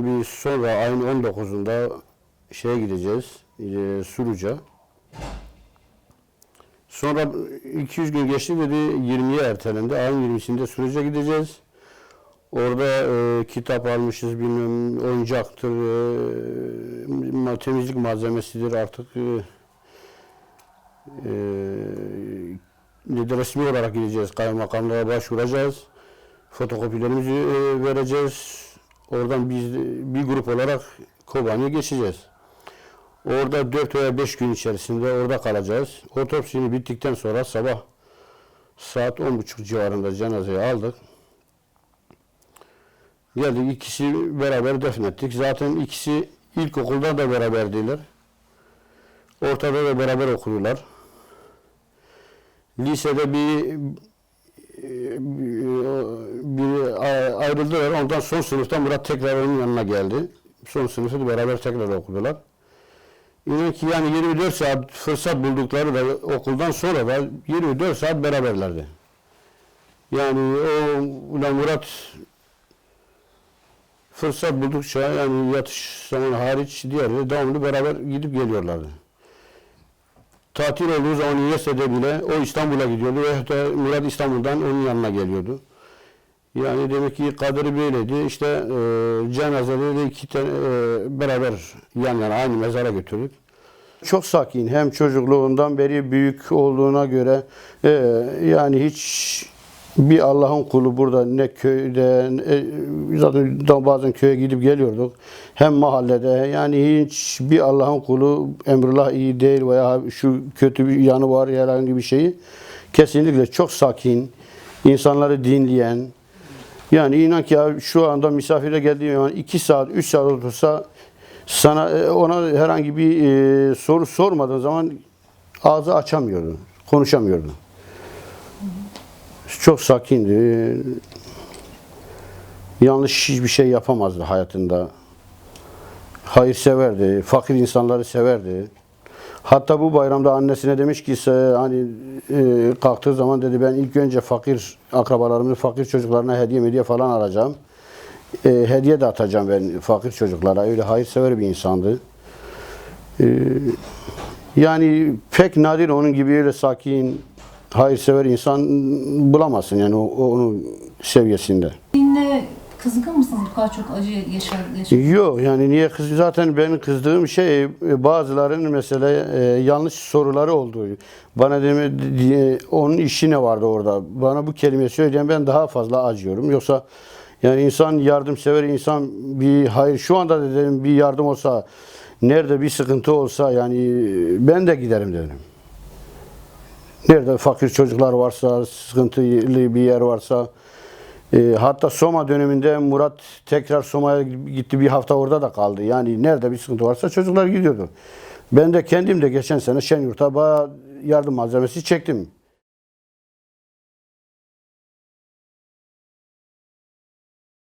Biz sonra ayın 19'unda şeye gideceğiz, e, Suruca. Sonra 200 gün geçti dedi 20'ye ertelendi. Ayın 20'sinde Suruca gideceğiz. Orada e, kitap almışız, bilmem oyuncaktır, e, temizlik malzemesidir artık. E, e, resmi olarak gideceğiz, kaymakamlığa başvuracağız. Fotokopilerimizi e, vereceğiz. Oradan biz bir grup olarak Kobani'ye geçeceğiz. Orada 4 veya 5 gün içerisinde orada kalacağız. Otopsini bittikten sonra sabah saat 10.30 civarında cenazeyi aldık. Geldik ikisi beraber defnettik. Zaten ikisi ilkokulda da beraberdiler. Ortada da beraber okudular. Lisede bir bir ayrıldılar. Ondan son sınıfta Murat tekrar onun yanına geldi. Son sınıfı beraber tekrar okudular. İnan ki yani 24 saat fırsat buldukları da okuldan sonra da 24 saat beraberlerdi. Yani o ulan Murat fırsat buldukça yani yatış zaman hariç diğerleri devamlı beraber gidip geliyorlardı. Tatil olduğu zaman üniversitede bile o İstanbul'a gidiyordu ve Murat İstanbul'dan onun yanına geliyordu. Yani demek ki kaderi böyleydi. İşte e, cenazede de iki tane e, beraber yan yana aynı mezara götürdük. Çok sakin. Hem çocukluğundan beri büyük olduğuna göre e, yani hiç bir Allah'ın kulu burada ne köyde ne- zaten bazen köye gidip geliyorduk. Hem mahallede yani hiç bir Allah'ın kulu emrullah iyi değil veya şu kötü bir yanı var herhangi bir şeyi. Kesinlikle çok sakin, insanları dinleyen, yani inan ki ya şu anda misafire geldiğim zaman 2 saat, 3 saat otursa sana e, ona herhangi bir e, soru sormadığın zaman ağzı açamıyordu, konuşamıyordu. Çok sakindi. Yanlış hiçbir şey yapamazdı hayatında. Hayırseverdi, fakir insanları severdi. Hatta bu bayramda annesine demiş ki "Se- hani e, kalktığı zaman dedi ben ilk önce fakir akrabalarımın fakir çocuklarına hediye hediye falan alacağım. E, hediye de atacağım ben fakir çocuklara. Öyle hayırsever bir insandı. E, yani pek nadir onun gibi öyle sakin, hayırsever insan bulamazsın yani onun seviyesinde. Kızgın mısınız bu kadar çok acı yaşar? Yok yani niye kız zaten benim kızdığım şey e, bazılarının mesela e, yanlış soruları oldu. Bana deme diye onun işi ne vardı orada? Bana bu kelimeyi söyleyen ben daha fazla acıyorum. Yoksa yani insan yardımsever insan bir hayır şu anda da dedim bir yardım olsa nerede bir sıkıntı olsa yani ben de giderim dedim. Nerede fakir çocuklar varsa, sıkıntılı bir yer varsa, e, hatta Soma döneminde Murat tekrar Soma'ya gitti bir hafta orada da kaldı. Yani nerede bir sıkıntı varsa çocuklar gidiyordu. Ben de kendim de geçen sene Şenyurt'a bayağı yardım malzemesi çektim.